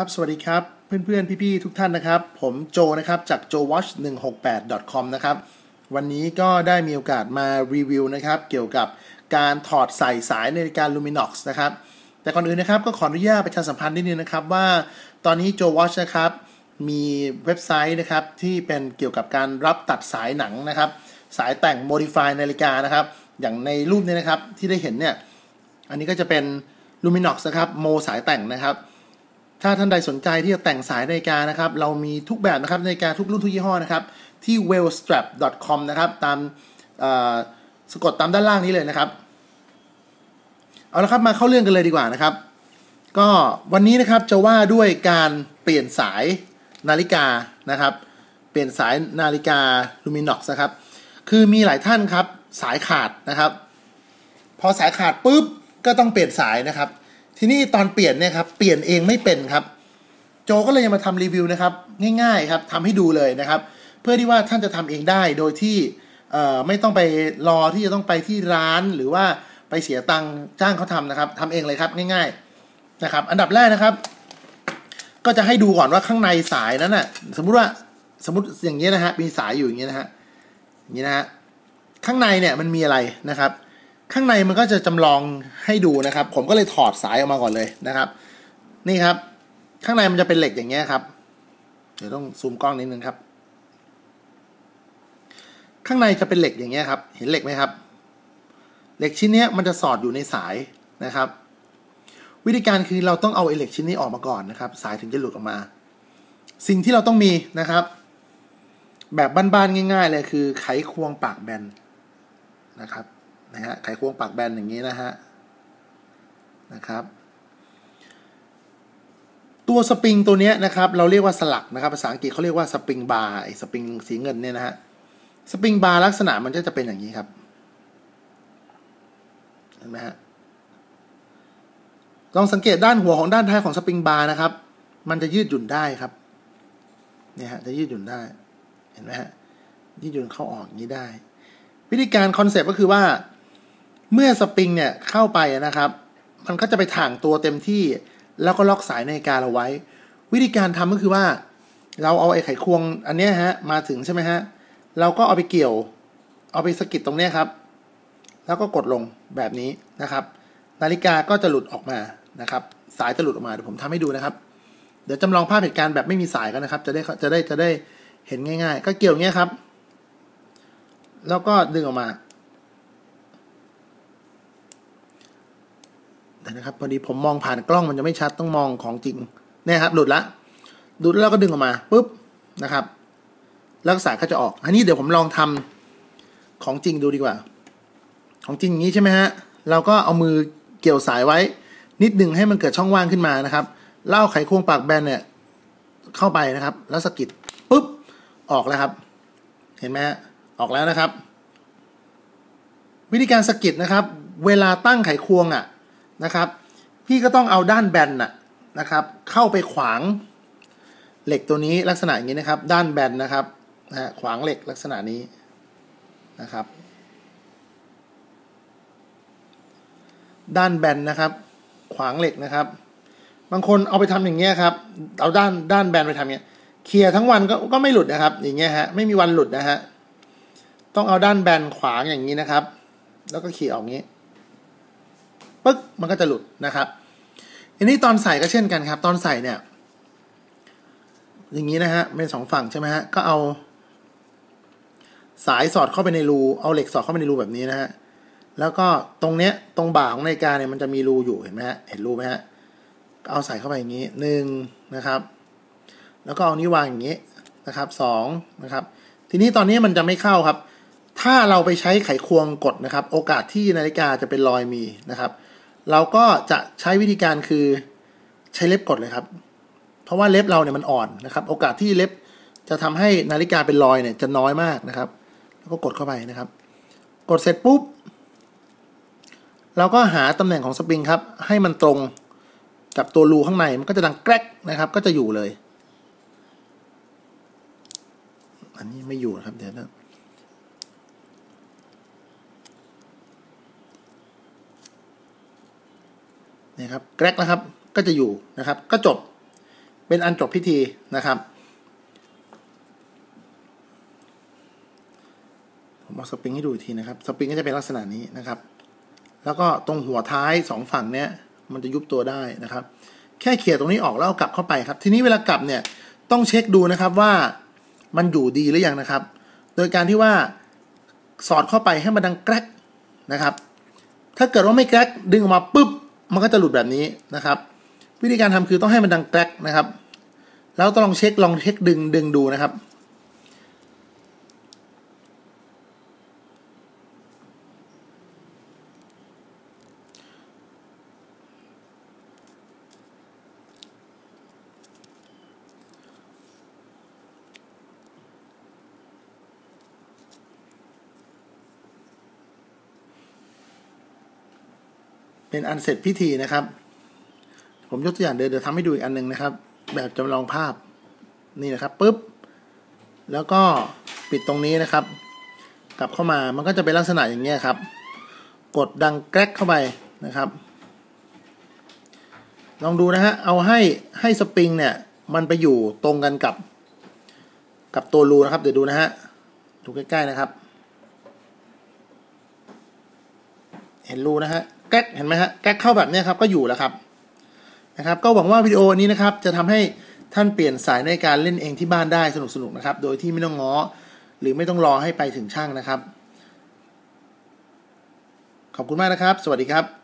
ครับสวัสดีครับ เพื่อนๆ พี่ๆ ทุกท่านนะครับ ผมโจนะครับ จาก jowatch168.com นะครับ วันนี้ก็ได้มีโอกาสมารีวิวนะครับ เกี่ยวกับการถอดใส่สายนาฬิกา Luminox นะครับ แต่ก่อนอื่นนะครับก็ขออนุญาตประชาสัมพันธ์นิดนึงนะครับว่าตอนนี้ jowatch นะครับ มีเว็บไซต์นะครับ ที่เป็นเกี่ยวกับการรับตัดสายหนังนะครับ สายแต่ง modify นาฬิกานะครับ อย่างในรูปนี้นะครับที่ได้เห็นเนี่ยอันนี้ก็จะเป็น Luminox นะครับโมสายแต่งนะครับ ถ้าท่านใดสนใจที่จะแต่งสายนาฬิกานะครับ เรามีทุกแบบนะครับนาฬิกาทุกรุ่นทุกยี่ห้อนะครับ ที่ wellstrap.com นะครับ ตามสะกดตามด้านล่างนี้เลยนะครับ เอาละครับมาเข้าเรื่องกันเลยดีกว่านะครับ ก็วันนี้นะครับจะว่าด้วยการเปลี่ยนสายนาฬิกานะครับ เปลี่ยนสายนาฬิกา Luminox นะครับ คือมีหลายท่านครับสายขาดนะครับ พอสายขาดปุ๊บก็ต้องเปลี่ยนสายนะครับ ทีนี้ตอนเปลี่ยนเนี่ยครับเปลี่ยนเองไม่เป็นครับ โจก็เลยมาทำรีวิวนะครับ ง่ายๆครับทำให้ดูเลยนะครับ เพื่อที่ว่าท่านจะทำเองได้โดยที่ไม่ต้องไปรอที่จะต้องไปที่ร้านหรือว่าไปเสียตังค์จ้างเขาทำนะครับทำเองเลยครับง่ายๆนะครับ อันดับแรกนะครับ ก็จะให้ดูก่อนว่าข้างในสายนั้นน่ะ สมมุติว่าสมมติอย่างนี้นะฮะมีสายอยู่อย่างนี้นะฮะอย่างนี้นะฮะข้างในเนี่ยมันมีอะไรนะครับ ข้างในมันก็จะจำลองให้ดูนะครับ ผมก็เลยถอดสายออกมาก่อนเลยนะครับ นี่ครับ ข้างในมันจะเป็นเหล็กอย่างเงี้ยครับ เดี๋ยวต้องซูมกล้องนิดนึงครับ ข้างในจะเป็นเหล็กอย่างเงี้ยครับ เห็นเหล็กไหมครับ เหล็กชิ้นนี้มันจะสอดอยู่ในสายนะครับ วิธีการคือเราต้องเอาเหล็กชิ้นนี้ออกมาก่อนนะครับ สายถึงจะหลุดออกมา สิ่งที่เราต้องมีนะครับ แบบบ้านๆง่าย ๆ เลยคือไขควงปากแบนนะครับ นะฮะไขควงปากแบนอย่างนี้นะฮะนะครับ ตัวสปริงตัวนี้นะครับ เราเรียกว่าสลักนะครับ ภาษาอังกฤษเขาเรียกว่าสปริงบาร์สปริงสีเงินเนี่ยนะฮะสปริงบาร์ลักษณะมันก็จะเป็นอย่างนี้ครับเห็นไหมฮะลองสังเกตด้านหัวของด้านท้ายของสปริงบาร์นะครับ มันจะยืดหยุ่นได้ครับเนี่ยฮะจะยืดหยุ่นได้เห็นไหมฮะยืดหยุ่นเข้าออกอย่างนี้ได้ วิธีการคอนเซปต์ก็คือว่า เมื่อสปริงเนี่ยเข้าไปนะครับ มันก็จะไปถ่างตัวเต็มที่ แล้วก็ล็อกสายนาฬิกาเราไว้ วิธีการทำก็คือว่า เราเอาไอ้ไขควงอันนี้ฮะมาถึงใช่ไหมฮะเราก็เอาไปเกี่ยว เอาไปสกิดตรงนี้ครับ แล้วก็กดลงแบบนี้นะครับ นาฬิกาก็จะหลุดออกมานะครับ สายจะหลุดออกมาเดี๋ยวผมทำให้ดูนะครับ เดี๋ยวจำลองภาพเหตุการณ์แบบไม่มีสายกันนะครับ จะได้จะได้จะได้เห็นง่าย ๆ ก็เกี่ยวเงี้ยครับ แล้วก็ดึงออกมา นะครับพอดีผมมองผ่านกล้องมันจะไม่ชัดต้องมองของจริงเนี่ยครับ หลุดละหลุดแล้วก็ดึงออกมาปุ๊บนะครับแล้วสายก็จะออก อันนี้เดี๋ยวผมลองทำของจริงดูดีกว่า ของจริงอย่างนี้ใช่ไหมฮะเราก็เอามือเกี่ยวสายไว้ นิดหนึ่งให้มันเกิดช่องว่างขึ้นมานะครับเล่าไขควงปากแบนเนี่ย เข้าไปนะครับ แล้วสกิดปุ๊บออกแล้วครับ เห็นไหมฮะออกแล้วนะครับ วิธีการสกิดนะครับ เวลาตั้งไขควงอะ่ะ นะครับ พี่ก็ต้องเอาด้านแบนน่ะนะครับ เข้าไปขวางเหล็กตัวนี้ลักษณะอย่างนี้นะครับ ด้านแบนนะครับนะขวางเหล็กลักษณะนี้นะครับ ด้านแบนนะครับ ขวางเหล็กนะครับ บางคนเอาไปทำอย่างเงี้ยครับ เอาด้านด้านแบนไปทำเงี้ยเคลียร์ทั้งวันก็ก็ไม่หลุดนะครับ อย่างเงี้ยฮะไม่มีวันหลุดนะฮะต้องเอาด้านแบนขวางอย่างนี้นะครับ แล้วก็ขี่ออกงี้ ปึ๊กมันก็จะหลุดนะครับอันนี้ตอนใส่ก็เช่นกันครับ ตอนใส่เนี่ย อย่างนี้นะฮะเป็นสองฝั่งใช่ไหมฮะก็เอา สายสอดเข้าไปในรูเอาเหล็กสอดเข้าไปในรูแบบนี้นะฮะแล้วก็ตรงเนี้ยตรงบ่าของนาฬิกาเนี่ยมันจะมีรูอยู่เห็นไหมฮะเห็นรูไหมฮะเอาใส่เข้าไปอย่างนี้หนึ่งนะครับ แล้วก็เอานี้วางอย่างนี้นะครับสองนะครับ ทีนี้ตอนนี้มันจะไม่เข้าครับ ถ้าเราไปใช้ไขควงกดนะครับ โอกาสที่นาฬิกาจะเป็นรอยมีนะครับ เราก็จะใช้วิธีการคือใช้เล็บกดเลยครับ เพราะว่าเล็บเราเนี่ยมันอ่อนนะครับ โอกาสที่เล็บจะทำให้นาฬิกาเป็นรอยเนี่ยจะน้อยมากนะครับ แล้วก็กดเข้าไปนะครับ กดเสร็จปุ๊บ เราก็หาตำแหน่งของสปริงครับ ให้มันตรงกับตัวรูข้างในมันก็จะดังแกรกนะครับ ก็จะอยู่เลย อันนี้ไม่อยู่นะครับเดี๋ยวนะ นี่ครับแกรกนะครับก็จะอยู่นะครับ ก็จบเป็นอันจบพิธีนะครับ ผมเอาสปริงให้ดูอีกทีนะครับ สปริงก็จะเป็นลักษณะนี้นะครับ แล้วก็ตรงหัวท้ายสองฝั่งเนี้ยมันจะยุบตัวได้นะครับ แค่เขี่ยตรงนี้ออกแล้วเอากลับเข้าไปครับ ทีนี้เวลากลับเนี่ยต้องเช็คดูนะครับว่ามันอยู่ดีหรือยังนะครับ โดยการที่ว่าสอดเข้าไปให้มันดังแกรกนะครับ ถ้าเกิดว่าไม่แกรกดึงออกมาปุ๊บ มันก็จะหลุดแบบนี้นะครับ วิธีการทำคือต้องให้มันดังแกรกนะครับ แล้วต้องลองเช็คลองเช็คดึงดึงดูนะครับ เป็นอันเสร็จพิธีนะครับ ผมยกตัวอย่างเดี๋ยวเดี๋ยวทำให้ดูอีกอันหนึ่งนะครับ แบบจำลองภาพนี่นะครับปุ๊บแล้วก็ปิดตรงนี้นะครับ กลับเข้ามามันก็จะเป็นลักษณะอย่างเงี้ยครับ กดดังแกรกเข้าไปนะครับ ลองดูนะฮะเอาให้ให้สปริงเนี่ยมันไปอยู่ตรงกันกับ กับตัวรูนะครับ เดี๋ยวดูนะฮะดูใกล้ๆนะครับ เห็นรูนะฮะ แก๊กเห็นไหมฮะแก๊กเข้าแบบนี้ครับก็อยู่แล้วครับนะครับก็หวังว่าวิดีโอนี้นะครับจะทำให้ท่านเปลี่ยนสายในการเล่นเองที่บ้านได้สนุกๆนะครับ โดยที่ไม่ต้องง้อหรือไม่ต้องรอให้ไปถึงช่างนะครับ ขอบคุณมากนะครับ สวัสดีครับ